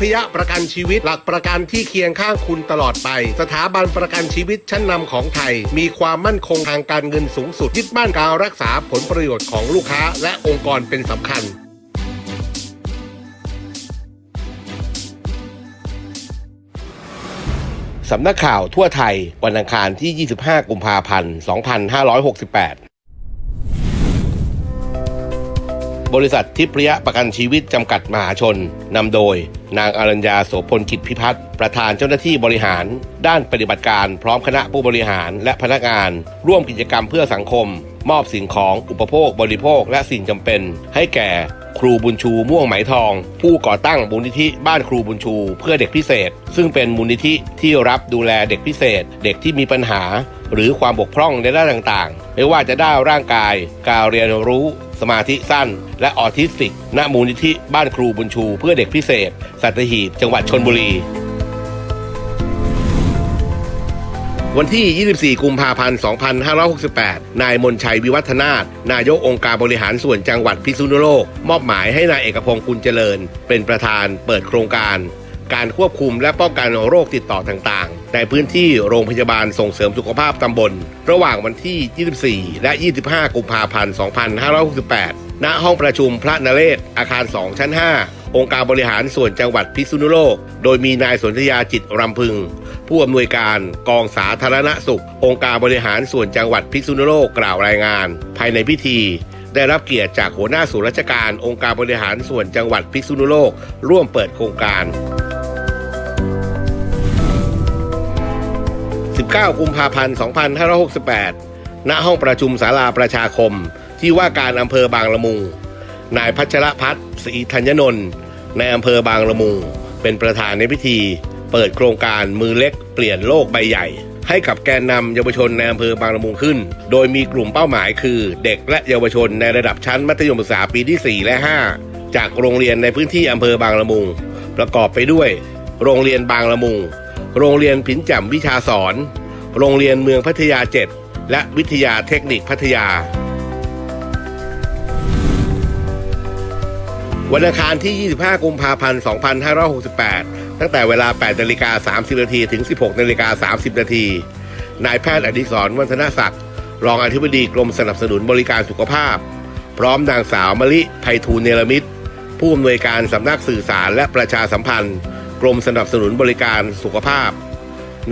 พยประกันชีวิต หลักประกันที่เคียงข้างคุณตลอดไป สถาบันประกันชีวิตชั้นนำของไทย มีความมั่นคงทางการเงินสูงสุดยึดมั่นการรักษาผลประโยชน์ของลูกค้า และองค์กรเป็นสำคัญสำนักข่าวทั่วไทย วันอังคารที่ 25 กุมภาพันธ์ 2568 บริษัททิพยประกันชีวิตจำกัดมหาชน นำโดย นางอรัญญาโสพลกิจพิพัฒน์ประธานเจ้าหน้าที่บริหาร ด้านปฏิบัติการพร้อมคณะผู้บริหารและพนักงาน ร่วมกิจกรรมเพื่อสังคม มอบสิ่งของอุปโภคบริโภคและสิ่งจำเป็น ให้แก่ครูบุญชูม่วงไหมทอง ผู้ก่อตั้งมูลนิธิบ้านครูบุญชู เพื่อเด็กพิเศษ ซึ่งเป็นมูลนิธิที่รับดูแลเด็กพิเศษ เด็กที่มีปัญหา หรือความบกพร่องในด้านต่างๆ ไม่ว่าจะด้านร่างกาย การเรียนรู้ สมาธิสั้น และออทิสติก ณ มูลนิธิบ้านครูบุญชู เพื่อเด็กพิเศษ สัตหีบ จังหวัดชนบุรี วันที่ 24 กุมภาพันธ์ 2568 นายมนชัยวิวัฒนาถนายกองค์การบริหารส่วนจังหวัดพิษณุโลก มอบหมายให้นายเอกพงศ์กุลเจริญ เป็นประธานเปิดโครงการ การควบคุมและป้องกันโรคติดต่อต่างๆ ในพื้นที่โรงพยาบาลส่งเสริมสุขภาพตำบล ระหว่างวันที่ 24 และ 25 กุมภาพันธ์ 2568 ณ ห้องประชุมพระนเรศ อาคาร 2 ชั้น 5 องค์การบริหารส่วนจังหวัดพิษณุโลก โดยมีนายสนธยาจิตรำพึง ผู้อำนวยการกองสาธารณสุข องค์การบริหารส่วนจังหวัดพิษณุโลกกล่าวรายงาน ภายในพิธีได้รับเกียรติจากหัวหน้าส่วนราชการองค์การบริหารส่วนจังหวัดพิษณุโลก ร่วมเปิดโครงการ 19 กุมภาพันธ์ 2568 ณ ห้องประชุมศาลาประชาคม ที่ว่าการอำเภอบางละมุง นายพัชรพัฒน์ศรีธัญนนท์ในอำเภอบางละมุง เป็นประธานในพิธี เปิดโครงการมือเล็กเปลี่ยนโลกใบใหญ่ ให้กับแกนนำเยาวชนในอำเภอบางละมุงขึ้น โดยมีกลุ่มเป้าหมายคือ เด็กและเยาวชนในระดับชั้นมัธยมศึกษาปีที่ 4 และ 5 จากโรงเรียนในพื้นที่อำเภอบางละมุง ประกอบไปด้วย โรงเรียนบางละมุง โรงเรียนผินแจ่มวิชาสอน โรงเรียนเมืองพัทยา 7 และวิทยาเทคนิคพัทยา วันอังคารที่ 25 กุมภาพันธ์ 2568 ตั้งแต่เวลา 8นาฬิกา30นาทีถึง 16นาฬิกา30นาทีนายแพทย์อดิศรวัฒนศักดิ์รองอธิบดีกรมสนับสนุนบริการสุขภาพ พร้อมนางสาวมลิไพฑูรย์เนรมิตรผู้อำนวยการสำนักสื่อสารและประชาสัมพันธ์ กรมสนับสนุนบริการสุขภาพ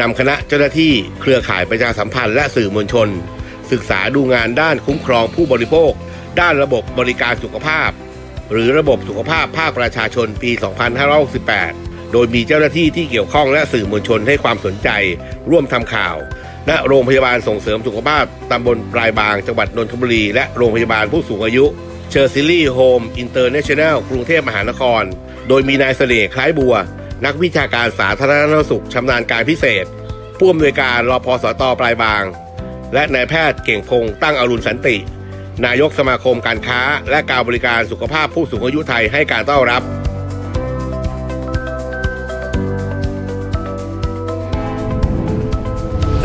นำคณะเจ้าหน้าที่เครือข่ายประชาสัมพันธ์และสื่อมวลชน ศึกษาดูงานด้านคุ้มครองผู้บริโภค ด้านระบบบริการสุขภาพ หรือระบบสุขภาพภาคประชาชนปี 2568 โดยมีเจ้าหน้าที่ที่เกี่ยวข้องและสื่อมวลชนให้ความสนใจ ร่วมทำข่าว ณ โรงพยาบาลส่งเสริมสุขภาพตำบลปลายบางจังหวัดนนทบุรี และโรงพยาบาลผู้สูงอายุเชอร์ซิลี่โฮมอินเตอร์เนชั่นแนลกรุงเทพมหานคร โดยมีนายเสน่ห์คล้ายบัว นักวิชาการสาธารณสุขชำนาญการพิเศษ ผู้อำนวยการรอพอสตปลายบาง และนายแพทย์เก่งพงษ์ตั้งอรุณสันติ นายกสมาคมการค้า และการบริการสุขภาพผู้สูงอายุไทยให้การต้อนรับ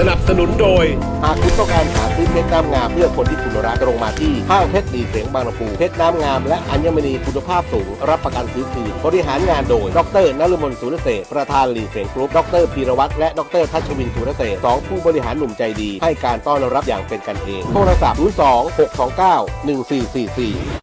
นับสนุนโดย หากคุณต้องการหาซื้อเพชรน้ำงามเพื่อคนที่คุณรักตรงมาที่ห้างเพชรดีเสียงบางลำพูเพชรน้ำงามและอัญมณีคุณภาพสูง รับประกันซื้อคืนบริหารงานโดย ดรนฤมลสุรเสษประธานหลีเสียงกรุ๊ปดรพีรวัตรและดรทัชวินสุรเสษสองผู้บริหารหนุ่มใจดี ให้การต้อนรับอย่างเป็นกันเอง โทรศัพท์02 629 1444